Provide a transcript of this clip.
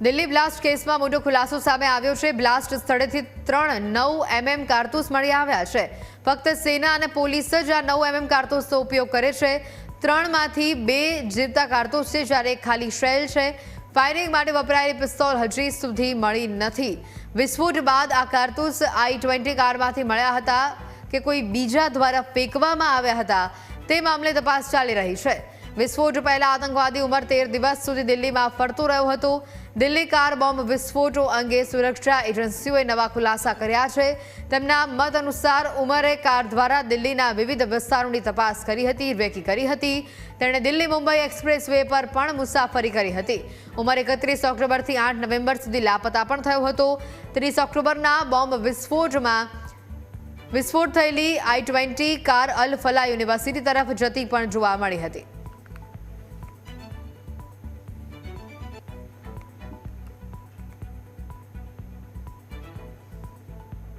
Delhi blast કેસમાં મોટો ખુલાસો સામે આવ્યો છે. બ્લાસ્ટ સ્થળેથી ત્રણ નવ એમએમ કારતૂસ મળી આવ્યા છે. ફક્ત સેના અને પોલીસ જ આ નવ એમએમ કારતૂસનો ઉપયોગ કરે છે. ત્રણમાંથી બે જીવતા કારતૂસ છે, જ્યારે ખાલી શેલ છે. ફાયરિંગ માટે વપરાયેલી પિસ્તોલ હજી સુધી મળી નથી. વિસ્ફોટ બાદ આ કારતૂસ આઈ ટ્વેન્ટી કારમાંથી મળ્યા હતા કે કોઈ બીજા દ્વારા ફેંકવામાં આવ્યા હતા તે મામલે તપાસ ચાલી રહી છે. વિસ્ફોટ પહેલા આતંકવાદી ઉંમર તેર દિવસ સુધી દિલ્હીમાં ફરતો રહ્યો હતો. દિલ્હી કાર બોમ્બ વિસ્ફોટો અંગે સુરક્ષા એજન્સીઓએ નવા ખુલાસા કર્યા છે. તેમના મત અનુસાર ઉમરે કાર દ્વારા દિલ્હીના વિવિધ વિસ્તારોની તપાસ કરી હતી, રેકી કરી હતી. તેણે દિલ્હી મુંબઈ એક્સપ્રેસ પર પણ મુસાફરી કરી હતી. ઉમર એકત્રીસ ઓક્ટોબરથી આઠ નવેમ્બર સુધી લાપતા પણ થયો હતો. ત્રીસ ઓક્ટોબરના બોમ્બ વિસ્ફોટમાં વિસ્ફોટ થયેલી I twenty car Al Falah university તરફ જતી પણ જોવા મળી હતી.